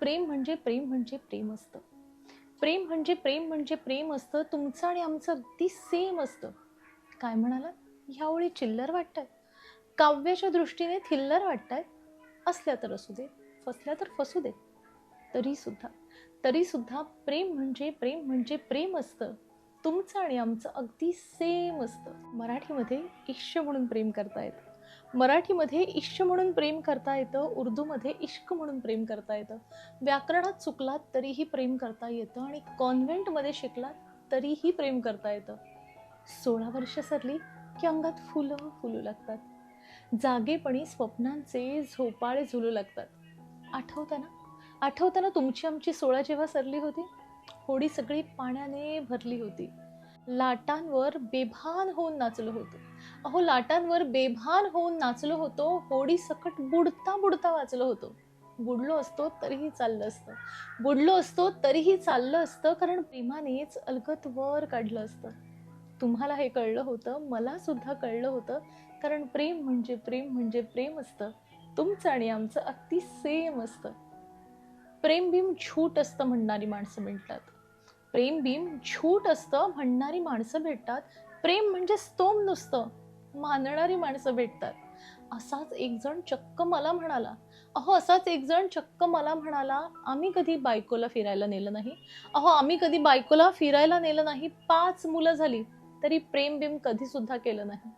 प्रेम म्हणजे प्रेम म्हणजे प्रेम असतं. प्रेम म्हणजे प्रेम म्हणजे प्रेम असतं तुमचं आणि आमचं अगदी सेम असतं. काय म्हणाला ह्या ओळी चिल्लर वाटतंय. काव्याच्या दृष्टीने थिल्लर वाटताय. असल्या तर असू दे फसल्या तर फसू दे. तरीसुद्धा तरीसुद्धा प्रेम म्हणजे प्रेम म्हणजे प्रेम असतं. तुमचं आणि आमचं अगदी सेम असतं. मराठीमध्ये इश्य म्हणून प्रेम करता येतं मराठीमध्ये इश्क म्हणून प्रेम करता येतं उर्दूमध्ये इश्क म्हणून प्रेम करता येतं. व्याकरणात चुकलात तरीही प्रेम करता येतं आणि कॉन्व्हेंटमध्ये शिकलात तरीही प्रेम करता येतं. सोळा वर्ष सरली की अंगात फुलं फुलू लागतात. जागेपणी स्वप्नांचे झोपाळे झुलू लागतात. आठवताना? आठवताना तुमची आमची सोळा जेव्हा सरली होती? होडी सगळी पाण्याने भरली होती. लाटांवर बेभान होऊन नाचलो होतो. अहो लाटांवर बेभान होऊन नाचलो होतो. होडी सकट बुडता बुडता वाचलो होतो. बुडलो असतो तरीही चाललं असतं. बुडलो असतो तरीही चाललं असतं कारण प्रेमानेच अलगत वर काढलं असतं. तुम्हाला हे कळलं होतं मला सुद्धा कळलं होतं कारण प्रेम म्हणजे प्रेम म्हणजे प्रेम असतं. तुमचं आणि आमचं अगदी सेम असतं. प्रेम भीम झूट असतं म्हणणारी माणसं भेटतात. प्रेम भीम झूट असतं म्हणणारी माणसं भेटतात. प्रेम म्हणजे स्तोम नुसतं. मानणारी माणसं भेटतात. असाच एक जण चक्क मला म्हणाला अहो असाच एक जण चक्क मला म्हणाला आम्ही कधी बायकोला फिरायला नेलं नाही? अहो आम्ही कधी बायकोला फिरायला नेलं नाही? पाच मुलं झाली तरी प्रेम बिम कधी सुद्धा केलं नाही.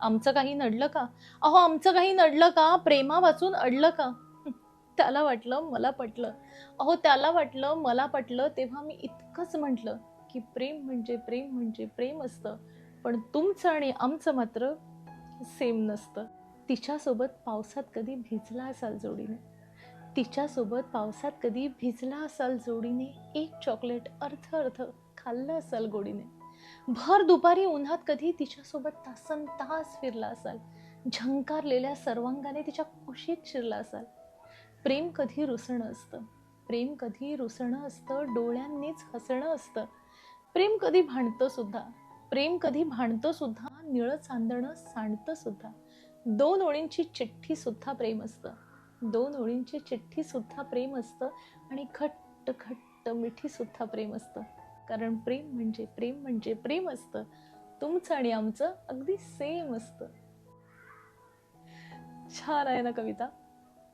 आमचं काही नडलं का? अहो आमचं काही नडलं का? प्रेमा वाचून अडलं का? त्याला वाटलं मला पटलं. अहो त्याला वाटलं मला पटलं तेव्हा मी इतकंच म्हटलं की प्रेम म्हणजे प्रेम म्हणजे प्रेम असतं. पण तुमचं आणि आमचं मात्र सेम नसतं. तिच्यासोबत पावसात कधी भिजला असाल जोडीने? तिच्यासोबत पावसात कधी भिजला असाल जोडीने? एक चॉकलेट अर्थ अर्थ खाल्लं असाल गोडीने? भर दुपारी उन्हात कधी तिच्यासोबत तासन तास फिरला असाल? झंकारलेल्या सर्वांगाने तिच्या कुशीत शिरला असाल? प्रेम कधी रुसणं असतं? प्रेम कधी रुसणं असतं? डोळ्यांनीच हसणं असतं? प्रेम कधी भांडतं सुद्धा? प्रेम कधी भांडतं सुद्धा निळं चांदणं सांडतं सुद्धा. दोन ओळींची चिठ्ठी सुद्धा प्रेम असतं. दोन ओळींची चिठ्ठी सुद्धा प्रेम असतं आणि घट्ट घट्ट मिठी सुद्धा प्रेम असतं. कारण प्रेम म्हणजे प्रेम म्हणजे प्रेम असतं. तुमचं आणि आमचं अगदी सेम असतं. छान आहे ना कविता?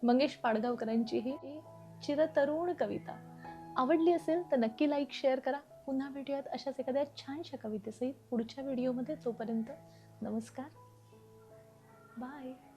मंगेश पाडगावकरांची ही चिरतरुण कविता. आवडली असेल तर नक्की लाईक शेअर करा. पुन्हा भेटूयात अशाच एखाद्या छानशा कवितेसहित पुढच्या व्हिडिओमध्ये तोपर्यंत नमस्कार. बाय.